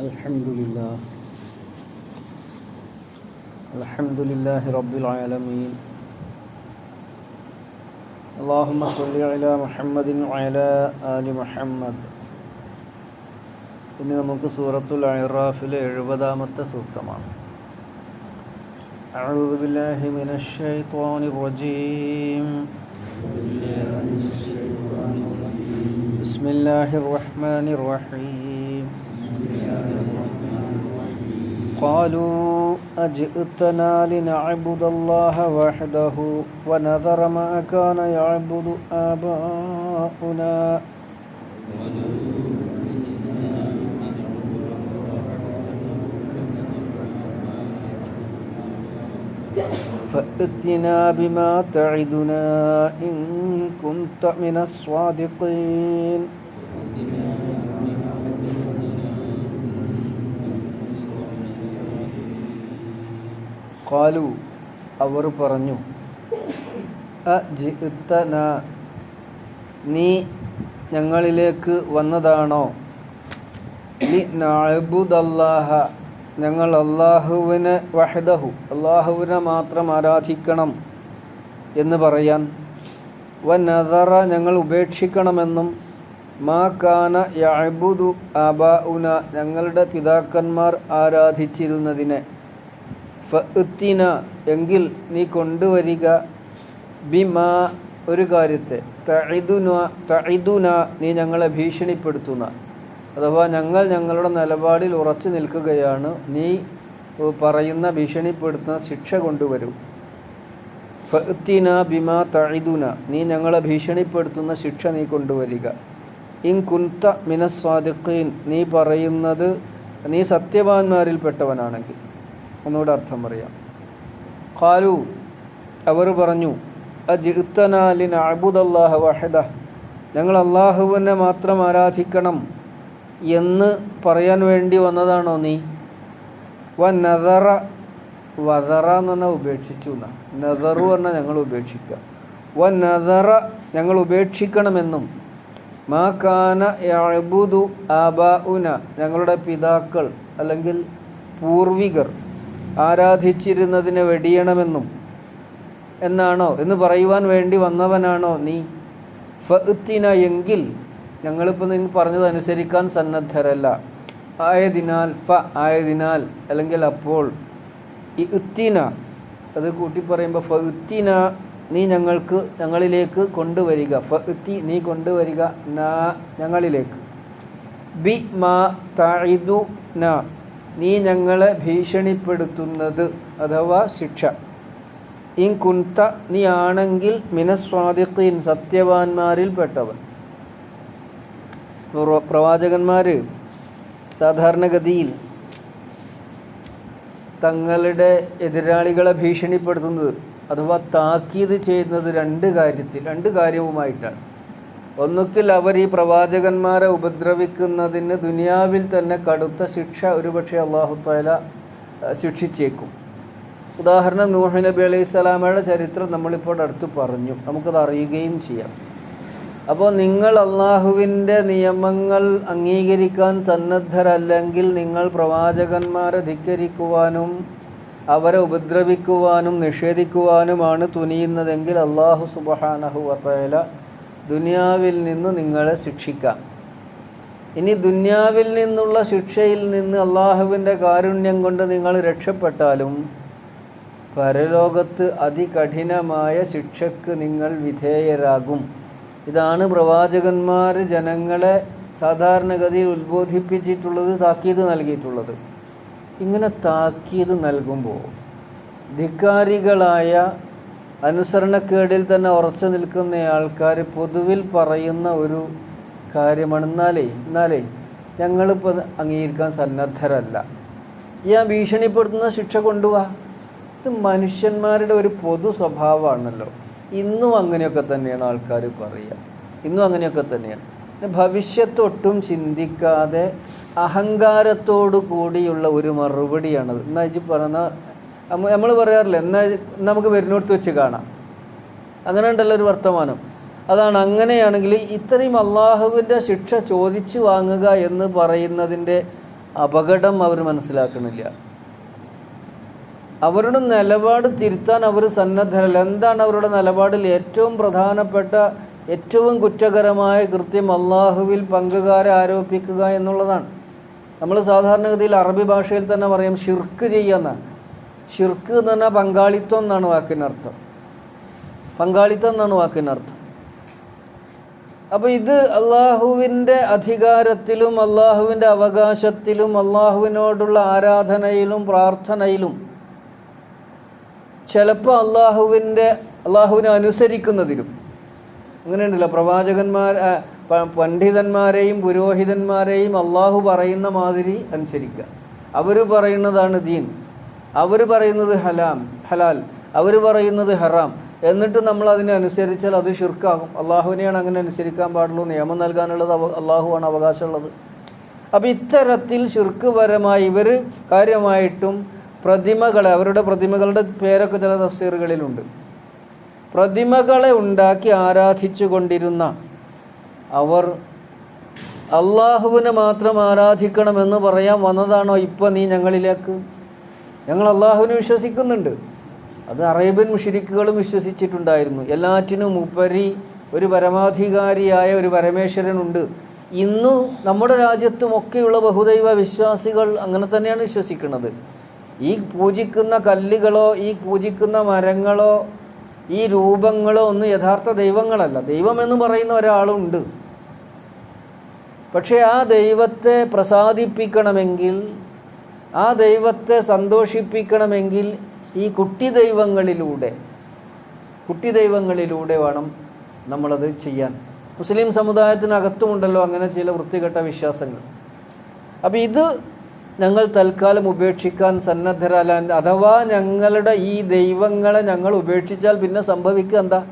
الحمد لله الحمد لله رب العالمين اللهم صل على محمد وعلى آل محمد ഇനി നമുക്ക് സൂറത്തുൽ അറാഫിലെ എഴുപതാമത്തെ സൂക്തമാണ് أعوذ بالله من الشيطان الرجيم بسم الله الرحمن الرحيم قالوا أجئتنا لنعبد الله وحده ونذر ما كان يعبد آباؤنا. فأتنا بما تعدنا إن كنت من الصادقين. കാലു അവർ പറഞ്ഞു അജിത്തന നീ ഞങ്ങളിലേക്ക് വന്നതാണോ? ലി നഅബുദല്ലാഹ ഞങ്ങൾ അള്ളാഹുവിനെ വഹദഹു അള്ളാഹുവിനെ മാത്രം ആരാധിക്കണം എന്ന് പറയാൻ. വ നദറ ഞങ്ങൾ ഉപേക്ഷിക്കണമെന്നും മാ കാന യഅബുദു ആബാഉന ഞങ്ങളുടെ പിതാക്കന്മാർ ആരാധിച്ചിരുന്നതിനെ. ഫഅത്തിന എങ്കിൽ നീ കൊണ്ടുവരിക. ബിമാ ഒരു കാര്യത്തെ. തഇദുന നീ ഞങ്ങളെ ഭീഷണിപ്പെടുത്തുന്ന. അഥവാ ഞങ്ങൾ ഞങ്ങളുടെ നിലപാടിൽ ഉറച്ചു നിൽക്കുകയാണ് നീ പറയുന്ന ഭീഷണിപ്പെടുത്തുന്ന ശിക്ഷ കൊണ്ടുവരും. ഫഅത്തിന ബിമാ തഇദുന നീ ഞങ്ങളെ ഭീഷണിപ്പെടുത്തുന്ന ശിക്ഷ നീ കൊണ്ടുവരിക. ഇൻ കുന്ത മിനസ്വാദിഖീൻ നീ പറയുന്നത് നീ സത്യവാന്മാരിൽപ്പെട്ടവനാണെങ്കിൽ ഒന്നുകൂടെ അർത്ഥം പറയാം. ഖാലു അവർ പറഞ്ഞു അജിത്തനാലിൻ അബുദല്ലാഹ വഹദ ഞങ്ങൾ അള്ളാഹുവിനെ മാത്രം ആരാധിക്കണം എന്ന് പറയാൻ വേണ്ടി വന്നതാണോ നീ? വ നദറ വദറ എന്ന് പറഞ്ഞാൽ ഉപേക്ഷിച്ചു എന്നാ. നദറു പറഞ്ഞാൽ ഞങ്ങൾ ഉപേക്ഷിക്കുക. വ നദറ ഞങ്ങൾ ഉപേക്ഷിക്കണമെന്നും. മാ കാന യഅബുദു ആബാഉന ഞങ്ങളുടെ പിതാക്കൾ അല്ലെങ്കിൽ പൂർവികർ. ആരാധിച്ചിരുന്നതിനെ വെടിയണമെന്നും എന്നാണോ? എന്ന് പറയുവാൻ വേണ്ടി വന്നവനാണോ നീ? ഫത്തിന എങ്കിൽ ഞങ്ങളിപ്പോൾ നിങ്ങൾ പറഞ്ഞതനുസരിക്കാൻ സന്നദ്ധരല്ല. ആയതിനാൽ ഫ ആയതിനാൽ അല്ലെങ്കിൽ അപ്പോൾ ഇത്തിന അത് കൂട്ടി പറയുമ്പോൾ ഫഅത്തിന നീ ഞങ്ങൾക്ക് ഞങ്ങളിലേക്ക് കൊണ്ടുവരിക. ഫഅത്തി നീ കൊണ്ടുവരിക നാ ഞങ്ങളിലേക്ക്. ബി മാ തഇദു ന. നീ ഞങ്ങളെ ഭീഷണിപ്പെടുത്തുന്നത് അഥവാ ശിക്ഷ. ഇൻ കുന്ത നീ ആണെങ്കിൽ മിനസ്വാദിഖീൻ സത്യവാന്മാരിൽപ്പെട്ടവൻ പ്രവാചകന്മാർ സാധാരണഗതിയിൽ തങ്ങളുടെ എതിരാളികളെ ഭീഷണിപ്പെടുത്തുന്നത് അഥവാ താക്കീത് ചെയ്യുന്നത് രണ്ട് കാര്യത്തിൽ രണ്ട് കാര്യവുമായിട്ടാണ്. ഒന്നുകിൽ അവർ ഈ പ്രവാചകന്മാരെ ഉപദ്രവിക്കുന്നതിന് ദുനിയാവിൽ തന്നെ കടുത്ത ശിക്ഷ ഒരുപക്ഷെ അള്ളാഹു താല ശിക്ഷിച്ചേക്കും. ഉദാഹരണം നൂഹ് നബി അലൈഹി സ്വലാമയുടെ ചരിത്രം നമ്മളിപ്പോൾ അടുത്ത് പറഞ്ഞു. നമുക്കത് അറിയുകയും ചെയ്യാം. അപ്പോൾ നിങ്ങൾ അള്ളാഹുവിന്റെ നിയമങ്ങൾ അംഗീകരിക്കാൻ സന്നദ്ധരല്ലെങ്കിൽ നിങ്ങൾ പ്രവാചകന്മാരെ ധിക്കരിക്കുവാനും അവരെ ഉപദ്രവിക്കുവാനും നിഷേധിക്കുവാനുമാണ് തുനിയുന്നതെങ്കിൽ അള്ളാഹു സുബഹാനഹു വത്തല ദുനിയാവിൽ നിന്ന് നിങ്ങളെ ശിക്ഷിക്കാം. ഇനി ദുന്യാവിൽ നിന്നുള്ള ശിക്ഷയിൽ നിന്ന് അള്ളാഹുവിന്റെ കാരുണ്യം കൊണ്ട് നിങ്ങൾ രക്ഷപ്പെട്ടാലും പരലോകത്ത് അതികഠിനമായ ശിക്ഷക്ക് നിങ്ങൾ വിധേയരാകും. ഇതാണ് പ്രവാചകന്മാർ ജനങ്ങളെ സാധാരണഗതിയിൽ ഉത്ബോധിപ്പിച്ചിട്ടുള്ളത് താക്കീത് നൽകിയിട്ടുള്ളത്. ഇങ്ങനെ താക്കീത് നൽകുമ്പോൾ ധിക്കാരികളായ അനുസരണക്കേടിൽ തന്നെ ഉറച്ചു നിൽക്കുന്ന ആൾക്കാർ പൊതുവിൽ പറയുന്ന ഒരു കാര്യമാണ്. എന്നാലേ എന്നാലേ ഞങ്ങളിപ്പോൾ അംഗീകരിക്കാൻ സന്നദ്ധരല്ല. ആ ഭീഷണിപ്പെടുത്തുന്ന ശിക്ഷ കൊണ്ടുപോവാ ഇത് മനുഷ്യന്മാരുടെ ഒരു പൊതു സ്വഭാവമാണല്ലോ. ഇന്നും അങ്ങനെയൊക്കെ തന്നെയാണ് ആൾക്കാർ പറയുക ഇന്നും അങ്ങനെയൊക്കെ തന്നെയാണ്. ഭവിഷ്യത്തൊട്ടും ചിന്തിക്കാതെ അഹങ്കാരത്തോടു കൂടിയുള്ള ഒരു മറുപടിയാണത്. എന്നാ ഇജ്ജ് പറഞ്ഞ നമ്മൾ പറയാറില്ല എന്നാ നമുക്ക് വരുന്നിടത്ത് വെച്ച് കാണാം. അങ്ങനെ ഉണ്ടല്ലോ ഒരു വർത്തമാനം. അതാണ് അങ്ങനെയാണെങ്കിൽ ഇത്രയും അള്ളാഹുവിന്റെ ശിക്ഷ ചോദിച്ചു വാങ്ങുക എന്ന് പറയുന്നതിന്റെ അപകടം അവർ മനസ്സിലാക്കണില്ല. അവരുടെ നിലപാട് തിരുത്താൻ അവർ സന്നദ്ധരല്ല. എന്താണ് അവരുടെ നിലപാടിൽ ഏറ്റവും പ്രധാനപ്പെട്ട ഏറ്റവും കുറ്റകരമായ കൃത്യം അള്ളാഹുവിൽ പങ്കുകാരെ ആരോപിക്കുക എന്നുള്ളതാണ്. നമ്മൾ സാധാരണഗതിയിൽ അറബി ഭാഷയിൽ തന്നെ പറയും ഷിർക്ക് ചെയ്യുന്ന ഷിർക്ക് എന്ന് പറഞ്ഞാൽ പങ്കാളിത്തം എന്നാണ് വാക്കിനർത്ഥം. പങ്കാളിത്തം എന്നാണ് വാക്കിനർത്ഥം. അപ്പോൾ ഇത് അള്ളാഹുവിന്റെ അധികാരത്തിലും അള്ളാഹുവിന്റെ അവകാശത്തിലും അള്ളാഹുവിനോടുള്ള ആരാധനയിലും പ്രാർത്ഥനയിലും ചിലപ്പോൾ അള്ളാഹുവിന്റെ അള്ളാഹുവിനെ അനുസരിക്കുന്നതിലും. അങ്ങനെയുണ്ടല്ലോ പ്രവാചകന്മാർ പണ്ഡിതന്മാരെയും പുരോഹിതന്മാരെയും അള്ളാഹു പറയുന്ന മാതിരി അനുസരിക്കുക. അവർ പറയുന്നതാണ് ദീൻ. അവർ പറയുന്നത് ഹലാം ഹലാൽ. അവർ പറയുന്നത് ഹറാം. എന്നിട്ട് നമ്മൾ അതിനെ അനുസരിച്ചാൽ അത് ഷിർക്കാകും അള്ളാഹുവിനെയാണ് അങ്ങനെ അനുസരിക്കാൻ പാടുള്ളൂ. നിയമം നൽകാനുള്ളത് അവ അള്ളാഹുവാണ് അവകാശമുള്ളത്. അപ്പോൾ ഇത്തരത്തിൽ ഷിർക്കുപരമായി ഇവർ കാര്യമായിട്ടും പ്രതിമകളെ അവരുടെ പ്രതിമകളുടെ പേരൊക്കെ ചില തഫ്സീറുകളിലുണ്ട്. പ്രതിമകളെ ഉണ്ടാക്കി ആരാധിച്ചു കൊണ്ടിരുന്ന അവർ അള്ളാഹുവിനെ മാത്രം ആരാധിക്കണമെന്ന് പറയാൻ വന്നതാണോ ഇപ്പം നീ ഞങ്ങളിലേക്ക്? ഞങ്ങൾ അള്ളാഹുവിനെ വിശ്വസിക്കുന്നുണ്ട്. അത് അറേബ്യൻ മുഷിരിക്കുകളും വിശ്വസിച്ചിട്ടുണ്ടായിരുന്നു. എല്ലാറ്റിനും ഉപരി ഒരു പരമാധികാരിയായ ഒരു പരമേശ്വരനുണ്ട്. ഇന്നു നമ്മുടെ രാജ്യത്തുമൊക്കെയുള്ള ബഹുദൈവ വിശ്വാസികൾ അങ്ങനെ തന്നെയാണ് വിശ്വസിക്കുന്നത്. ഈ പൂജിക്കുന്ന കല്ലുകളോ ഈ പൂജിക്കുന്ന മരങ്ങളോ ഈ രൂപങ്ങളോ ഒന്നും യഥാർത്ഥ ദൈവങ്ങളല്ല. ദൈവം എന്ന് പറയുന്ന ഒരാളുണ്ട്. പക്ഷേ ആ ദൈവത്തെ പ്രസാദിപ്പിക്കണമെങ്കിൽ ആ ദൈവത്തെ സന്തോഷിപ്പിക്കണമെങ്കിൽ ഈ കുട്ടി ദൈവങ്ങളിലൂടെ കുട്ടി ദൈവങ്ങളിലൂടെ വേണം നമ്മളത് ചെയ്യാൻ. മുസ്ലിം സമുദായത്തിനകത്തുമുണ്ടല്ലോ അങ്ങനെ ചില വൃത്തികെട്ട വിശ്വാസങ്ങൾ. അപ്പം ഇത് ഞങ്ങൾ തൽക്കാലം ഉപേക്ഷിക്കാൻ സന്നദ്ധരല്ല. അഥവാ ഞങ്ങളുടെ ഈ ദൈവങ്ങളെ ഞങ്ങൾ ഉപേക്ഷിച്ചാൽ പിന്നെ സംഭവിക്കുക എന്താ?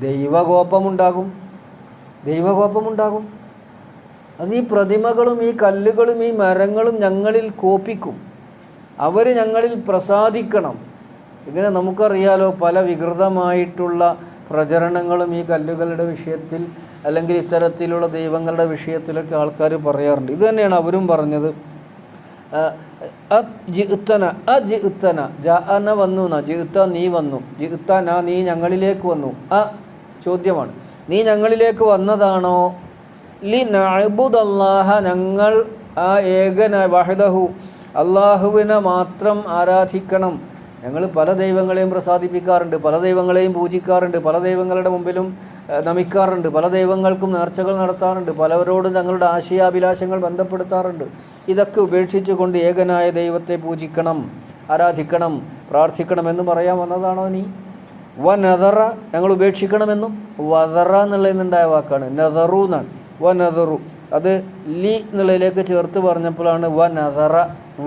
ദൈവകോപമുണ്ടാകും. ദൈവകോപമുണ്ടാകും. അത് ഈ പ്രതിമകളും ഈ കല്ലുകളും ഈ മരങ്ങളും ഞങ്ങളിൽ കോപ്പിക്കും. അവർ ഞങ്ങളിൽ പ്രസാദിക്കണം. ഇങ്ങനെ നമുക്കറിയാലോ പല വികൃതമായിട്ടുള്ള പ്രചരണങ്ങളും ഈ കല്ലുകളുടെ വിഷയത്തിൽ അല്ലെങ്കിൽ ഇത്തരത്തിലുള്ള ദൈവങ്ങളുടെ വിഷയത്തിലൊക്കെ ആൾക്കാർ പറയാറുണ്ട്. ഇത് തന്നെയാണ് അവരും പറഞ്ഞത്. ജിത്തന അ ജിത്തന അന വന്നു ന ജിത്ത നീ വന്നു ജിത്തന നീ ഞങ്ങളിലേക്ക് വന്നു. അ ചോദ്യമാണ്. നീ ഞങ്ങളിലേക്ക് വന്നതാണോ? ലി നഅബുദല്ലാഹ ഞങ്ങൾ ആ ഏകന വഹദഹു അള്ളാഹുവിനെ മാത്രം ആരാധിക്കണം. ഞങ്ങൾ പല ദൈവങ്ങളെയും പ്രസാദിപ്പിക്കാറുണ്ട് പല ദൈവങ്ങളെയും പൂജിക്കാറുണ്ട് പല ദൈവങ്ങളുടെ മുമ്പിലും നമിക്കാറുണ്ട് പല ദൈവങ്ങൾക്കും നേർച്ചകൾ നടത്താറുണ്ട് പലവരോടും ഞങ്ങളുടെ ആശയാഭിലാഷങ്ങൾ ബന്ധപ്പെടുത്താറുണ്ട്. ഇതൊക്കെ ഉപേക്ഷിച്ചുകൊണ്ട് ഏകനായ ദൈവത്തെ പൂജിക്കണം ആരാധിക്കണം പ്രാർത്ഥിക്കണം എന്ന് പറയാൻ വന്നതാണോ നീ വ നദറ ഞങ്ങൾ ഉപേക്ഷിക്കണമെന്നും വദറ എന്നുള്ളതിനുണ്ടായ വാക്കാണ് നദറു എന്നാണ് വ നദറു അത് ലി എന്നുള്ളതിലേക്ക് ചേർത്ത് പറഞ്ഞപ്പോഴാണ് വ നദറ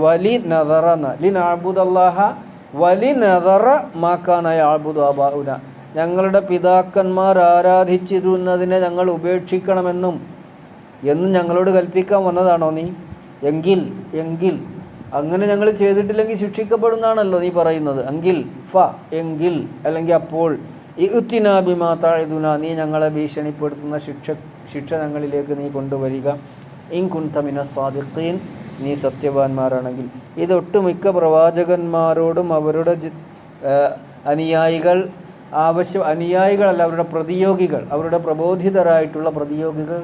വലി നദറ എന്ന ലി നാബുദല്ലാഹ വലി നദറ മാക്കാനായ ആബുദ് അബാഉന. ഞങ്ങളുടെ പിതാക്കന്മാർ ആരാധിച്ചിരുന്നതിനെ ഞങ്ങൾ ഉപേക്ഷിക്കണമെന്നും എന്നും ഞങ്ങളോട് കൽപ്പിക്കാൻ വന്നതാണോ നീ? എങ്കിൽ എങ്കിൽ. അങ്ങനെ ഞങ്ങൾ ചെയ്തിട്ടില്ലെങ്കിൽ ശിക്ഷിക്കപ്പെടുന്നതാണല്ലോ നീ പറയുന്നത്. എങ്കിൽ ഫ എങ്കിൽ. അല്ലെങ്കിൽ അപ്പോൾ ഇത്തിനാഭിമാതായതുന നീ ഞങ്ങളെ ഭീഷണിപ്പെടുത്തുന്ന ശിക്ഷ ശിക്ഷ ഞങ്ങളിലേക്ക് നീ കൊണ്ടുവരിക. ഇൻ കുന്തമിന സ്വാദിഖീൻ നീ സത്യവാന്മാരാണെങ്കിൽ. ഇതൊട്ടുമിക്ക പ്രവാചകന്മാരോടും അവരുടെ അനുയായികൾ ആവശ്യം അനുയായികളല്ല അവരുടെ പ്രതിയോഗികൾ അവരുടെ പ്രബോധിതരായിട്ടുള്ള പ്രതിയോഗികൾ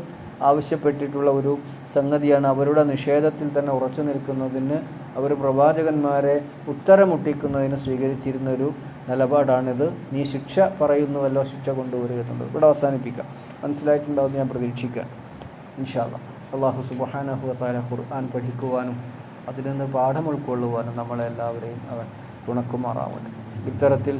ആവശ്യപ്പെട്ടിട്ടുള്ള ഒരു സംഗതിയാണ് അവരുടെ നിഷേധത്തിൽ തന്നെ ഉറച്ചു നിൽക്കുന്നതിന് അവർ പ്രവാചകന്മാരെ ഉത്തരമുട്ടിക്കുന്നതിന് സ്വീകരിച്ചിരുന്ന ഒരു നിലപാടാണിത്. നീ ശിക്ഷ പറയുന്നുവല്ലോ ശിക്ഷ കൊണ്ടുവരിക എന്നുള്ളത് ഇവിടെ അവസാനിപ്പിക്കാം. മനസ്സിലായിട്ടുണ്ടാവുമെന്ന് ഞാൻ പ്രതീക്ഷിക്കാം ഇൻഷാല്ല അള്ളാഹു സുബഹാനഹുവത്താല ഖുർആൻ പഠിക്കുവാനും അതിൽ നിന്ന് പാഠം ഉൾക്കൊള്ളുവാനും നമ്മളെല്ലാവരെയും അവൻ തുണക്കുമാറാവട്ടെ. ഇത്തരത്തിൽ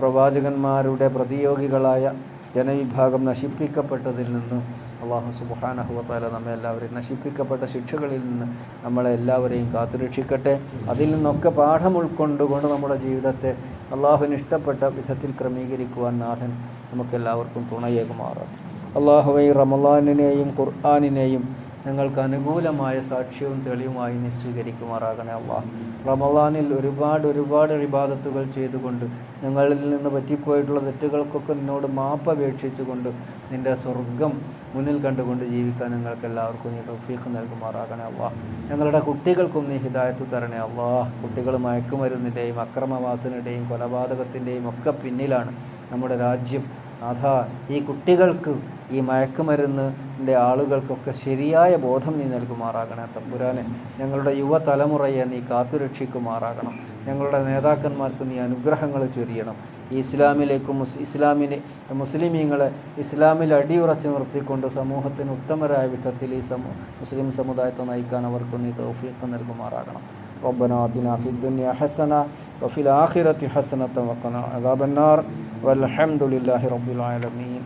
പ്രവാചകന്മാരുടെ പ്രതിയോഗികളായ ജനവിഭാഗം നശിപ്പിക്കപ്പെട്ടതിൽ നിന്ന് അള്ളാഹു സുബാനഹുവത്താല നമ്മെ എല്ലാവരെയും നശിപ്പിക്കപ്പെട്ട ശിക്ഷകളിൽ നിന്ന് നമ്മളെ എല്ലാവരെയും കാത്തുരക്ഷിക്കട്ടെ. അതിൽ നിന്നൊക്കെ പാഠം ഉൾക്കൊണ്ടുകൊണ്ട് നമ്മുടെ ജീവിതത്തെ അള്ളാഹുവിന് ഇഷ്ടപ്പെട്ട വിധത്തിൽ ക്രമീകരിക്കുവാൻ നാഥൻ നമുക്കെല്ലാവർക്കും തുണയേകുമാറാം അള്ളാഹുവെ റമലാനിനെയും ഖുർആാനിനെയും ഞങ്ങൾക്ക് അനുകൂലമായ സാക്ഷ്യവും തെളിവുമായി നീ സ്വീകരിക്കുമാറാകണേ അള്ളാഹ്. റമദാനിൽ ഒരുപാട് ഒരുപാട് ഇബാദത്തുകൾ ചെയ്തുകൊണ്ട് ഞങ്ങളിൽ നിന്ന് പറ്റിപ്പോയിട്ടുള്ള തെറ്റുകൾക്കൊക്കെ നിന്നോട് മാപ്പപേക്ഷിച്ചുകൊണ്ട് നിന്റെ സ്വർഗം മുന്നിൽ കണ്ടുകൊണ്ട് ജീവിക്കാൻ ഞങ്ങൾക്ക് എല്ലാവർക്കും നീ തൗഫീഖ് നൽകുമാറാകണേ അള്ളാഹ്. ഞങ്ങളുടെ കുട്ടികൾക്കും നീ ഹിദായത്ത് തരണേ അള്ളാഹ്. കുട്ടികൾ മയക്കുമരുന്നിന്റെയും അക്രമവാസനയുടെയും കൊലപാതകത്തിന്റെയും ഒക്കെ പിന്നിലാണ് നമ്മുടെ രാജ്യം. നാഥ ഈ കുട്ടികൾക്ക് ഈ മയക്കുമരുന്നിൻ്റെ ആളുകൾക്കൊക്കെ ശരിയായ ബോധം നീ നൽകുമാറാകണേ തമ്പുരാനെ ഞങ്ങളുടെ യുവതലമുറയെ നീ കാത്തുരക്ഷിക്കുമാറാകണം ഞങ്ങളുടെ നേതാക്കന്മാർക്ക് നീ അനുഗ്രഹങ്ങൾ ചൊരിയണം ഈ ഇസ്ലാമിലേക്കും മുസ് ഇസ്ലാമിനെ മുസ്ലിമീങ്ങളെ ഇസ്ലാമിൽ അടിയുറച്ച് നിർത്തിക്കൊണ്ട് സമൂഹത്തിന് ഉത്തമരായ വിധത്തിൽ ഈ സമൂ മുസ്ലിം സമുദായത്തെ നയിക്കാൻ അവർക്ക് നീ തൗഫീഖ് നൽകുമാറാകണം ربنا آتنا في الدنيا حسنة وفي الآخرة حسنة وقنا عذاب النار والحمد لله رب العالمين